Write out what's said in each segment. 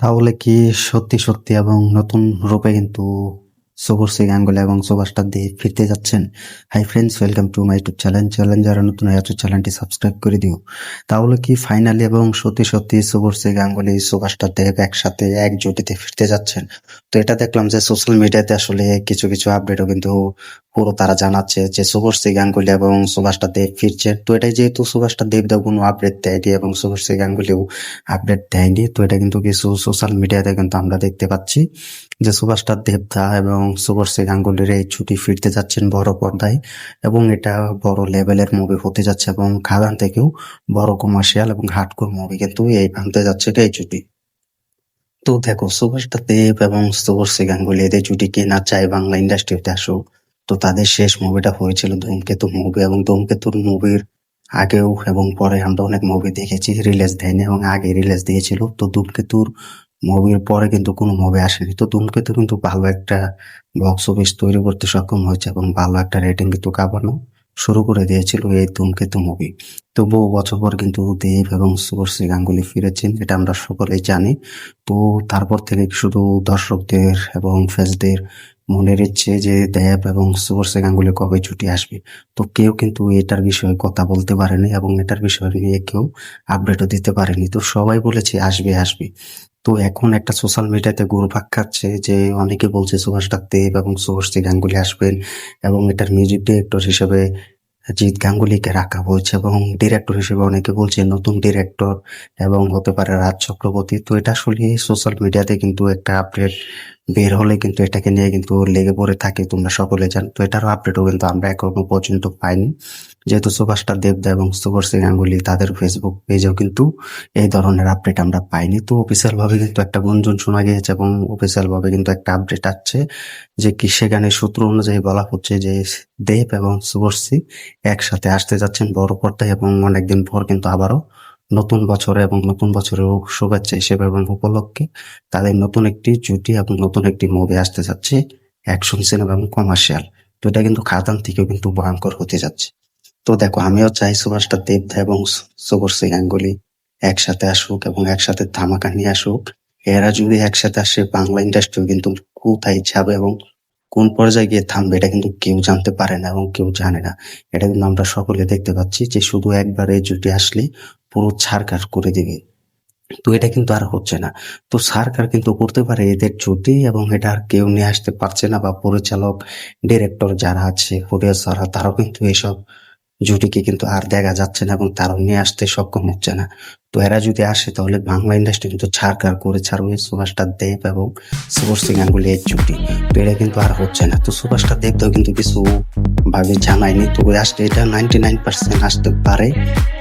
তাহলে কি সত্যি সত্যি এবং নতুন রূপে কিন্তু শুভশ্রী গাঙ্গুলি এবং সুভাষটা দিয়ে ফিরতে যাচ্ছেন। Hi friends welcome to my YouTube channel channel যারা নতুন হয়ে আছো চ্যানেলটি সাবস্ক্রাইব করে দিও। তাহলে কি ফাইনালি এবং সত্যি সত্যি শুভশ্রী গাঙ্গুলি, সুভাষটা দেব একসাথে এক জুটিতে ফিরতে যাচ্ছেন? তো এটা দেখলাম যে সোশ্যাল মিডিয়াতে আসলে কিছু কিছু আপডেটও কিন্তু পুরো তারা জানাচ্ছে যে শুভশ্রী গাঙ্গুলি এবং সুভাষটা দেব ফিরছে। তো এটাই যেহেতু সুভাষটা দেব দেব কোনো আপডেট দেয়নি এবং শুভশ্রী গাঙ্গুলিও আপডেট দেয়নি, তো এটা কিন্তু কিছু সোশ্যাল মিডিয়াতে কিন্তু আমরা দেখতে পাচ্ছি। যে সুভাষটা দেবদা এবং শুভশ্রী গাঙ্গুলির এই ছুটি ফিরতে যাচ্ছেন বড় পর্দায় এবং এটা বড় লেভেলের মুভি হতে যাচ্ছে এবং খাদান থেকেও বড় কমার্শিয়াল এবং হার্ডকোর মুভি কিন্তু এই ভাঙতে যাচ্ছে এই ছুটি। তো দেখো, সুভাষটা দেব এবং শুভশ্রী গাঙ্গুলি এদের জুটি কে না চায় বাংলা ইন্ডাস্ট্রিতে আসুক, তো তাদের শেষ মুভিটা হয়েছিল ধূমকেতু মুভি এবং ধূমকেতুর মুভির আগেও এবং পরে আমরা অনেক মুভি দেখেছি রিলিজ দেয়নি এবং আগে রিলিজ দিয়েছিল। তো ধূমকেতুর মুভির পরে কিন্তু কোনো মুভি আসেনি। তো ধূমকেতু কিন্তু ভালো একটা বক্স অফিস তৈরি করতে সক্ষম হয়েছে এবং ভালো একটা রেটিং কিন্তু কাঁপানো শুরু করে দিয়েছিল এই ধূমকেতু মুভি তো বহু বছর পর কিন্তু দেব এবং শুভশ্রী গাঙ্গুলি ফিরেছেন, এটা আমরা সকলেই জানি। তো তারপর থেকে শুধু দর্শকদের এবং ফ্যান্সদের মনের ইচ্ছে যে দেব এবং শুভশ্রী গাঙ্গুলি কবে ছুটি আসবে। তো কেউ কিন্তু এটার বিষয়ে কথা বলতে পারেনি এবং এটার বিষয়ে নিয়ে কেউ আপডেটও দিতে পারেনি। তো সবাই বলেছে আসবে আসবে। তো এখন একটা সোশ্যাল মিডিয়াতে ঘুরপাক খাচ্ছে যে অনেকে বলছে সুভাষ দেব এবং সুভাষ গাঙ্গুলি আসবেন এবং এটার মিউজিক ডিরেক্টর হিসেবে জিৎ গাঙ্গুলিকে রাখা হয়েছে এবং ডিরেক্টর হিসেবে অনেকে বলছে নতুন ডিরেক্টর এবং হতে পারে রাজ চক্রবর্তী। তো এটা আসলে সোশ্যাল মিডিয়াতে কিন্তু একটা আপডেট বের হলে কিন্তু এটাকে নিয়ে কিন্তু লেগে পড়ে থাকে, তোমরা সকলে জানো। তো এটারও আপডেটও কিন্তু আমরা এখনও পর্যন্ত পাইনি। যেহেতু সুভাষটা দেবদা এবং সুভাষ গাঙ্গুলি তাদের ফেসবুক পেজেও কিন্তু এই ধরনের আপডেট আমরা পাইনি। তো অফিসিয়াল ভাবে কিন্তু একটা গুঞ্জন শোনা গিয়েছে এবং অফিসিয়াল ভাবে কিন্তু একটা আপডেট আসছে যে কি সেখানে সূত্র অনুযায়ী বলা হচ্ছে যে দেব এবং শুভশ্রী একসাথে আসতে যাচ্ছেন বড় পর্দায় এবং অনেকদিন পর কিন্তু আবারও নতুন বছরে এবং নতুন বছরের শুভেচ্ছা হিসেবে এবং উপলক্ষে তাদের নতুন একটি জুটি এবং নতুন একটি মুভি আসতে যাচ্ছে অ্যাকশন সিনেমা এবং কমার্শিয়াল তো এটা কিন্তু খাদান থেকেও কিন্তু ভয়ঙ্কর হতে যাচ্ছে। তো দেখো, আমিও চাই সুভাষটা দেবদা এবং শুভশ্রী গাঙ্গুলি একসাথে আসুক এবং একসাথে ধামাকা নিয়ে আসুক। এরা যদি একসাথে আসে, বাংলা ইন্ডাস্ট্রি কিন্তু কোথায় যাবে এবং কোন পর্যায়ে গিয়ে থামবে, এটা কিন্তু কেউ জানতে পারে না এবং কেউ জানে না। এটা কিন্তু আমরা সকলে দেখতে পাচ্ছি যে শুধু একবার এই জুটি আসলে পুরো ছাড়কার করে দেবে। তো এটা কিন্তু আর হচ্ছে না। তো সরকার কিন্তু করতে পারে এদের ছুটি এবং এটা আর কেউ নিয়ে আসতে পারছে না বা পরিচালক, ডিরেক্টর যারা আছে হোটেল প্রডিউসাররা তারাও কিন্তু এসব জুটিকে কিন্তু আর দেখা যাচ্ছে না এবং তারাও নিয়ে আসতে সক্ষম হচ্ছে না। তো এরা যদি আসে তাহলে বাংলা ইন্ডাস্ট্রি কিন্তু ছাড়কার করে ছাড়বে। সুভাষটা দেব এবং শুভশ্রী গাঙ্গুলি এর জুটি। তো এটা কিন্তু আর হচ্ছে না। তো সুভাষটা দেবটাও কিন্তু কিছু ভাবে জানায়নি তো আসলে এটা নাইনটি নাইন পার্সেন্ট আসতে পারে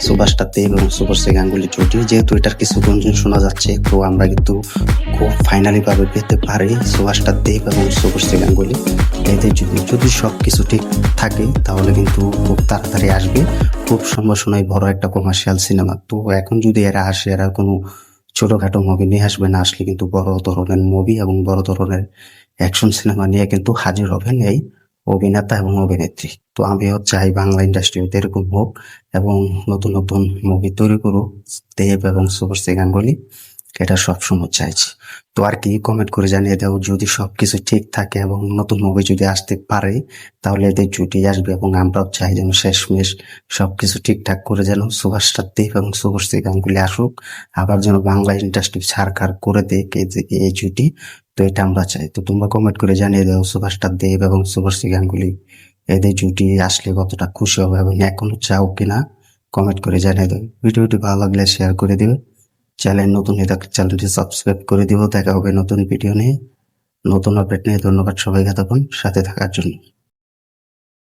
সুভাষটা দেব এবং শুভশ্রী গাঙ্গুলি জুটি। যেহেতু এটার কিছু গুঞ্জন শোনা যাচ্ছে, তো আমরা কিন্তু খুব ফাইনালি ভাবে পেতে পারি সুভাষটা দেব এবং শুভশ্রী গাঙ্গুলি এদের যদি যদি সব কিছু ঠিক থাকে, তাহলে কিন্তু খুব তাড়াতাড়ি আসবে। খুব সময় বড় একটা কমার্শিয়াল সিনেমা তো এখন যদি এরা আসে, এরা কোনো ছোটখাটো মুভি নিয়ে আসবে না, আসলে কিন্তু বড় ধরনের মুভি এবং বড় ধরনের অ্যাকশন সিনেমা নিয়ে কিন্তু হাজির হবেন এই অভিনেতা এবং অভিনেত্রী। তো আমিও চাই বাংলা ইন্ডাস্ট্রিতে এরকম হোক এবং নতুন নতুন মুভি তৈরি করুক। দেব এবং সুপার গাঙ্গুলি এটা সবসময় চাইছি। তো আর কি কমেন্ট করে জানিয়ে দাও, যদি সবকিছু ঠিক থাকে এবং নতুন মুভি যদি আসতে পারে, তাহলে এদের জুটি আসবে এবং আমরাও চাই যেন শেষমেশ সবকিছু ঠিকঠাক করে যেন সুভাষ দেব এবং শুভশ্রী গাঙ্গুলি আসুক, আবার যেন বাংলা ইন্ডাস্ট্রি সারকার করে দেয় এই জুটি, তো এটা আমরা চাই। তো তোমরা কমেন্ট করে জানিয়ে দাও সুভাষ দেব এবং শুভশ্রী গাঙ্গুলি এদের জুটি আসলে কতটা খুশি হবে এবং এখনও চাও কিনা কমেন্ট করে জানিয়ে দেবে ভিডিওটি ভালো লাগলে শেয়ার করে দেবে চ্যানেল নতুন হয়ে থাকলে চ্যানেলটি সাবস্ক্রাইব করে দিব দেখা হবে নতুন ভিডিও নিয়ে। নতুন আপডেট নিয়ে ধন্যবাদ সবাইকে তখন সাথে থাকার জন্য।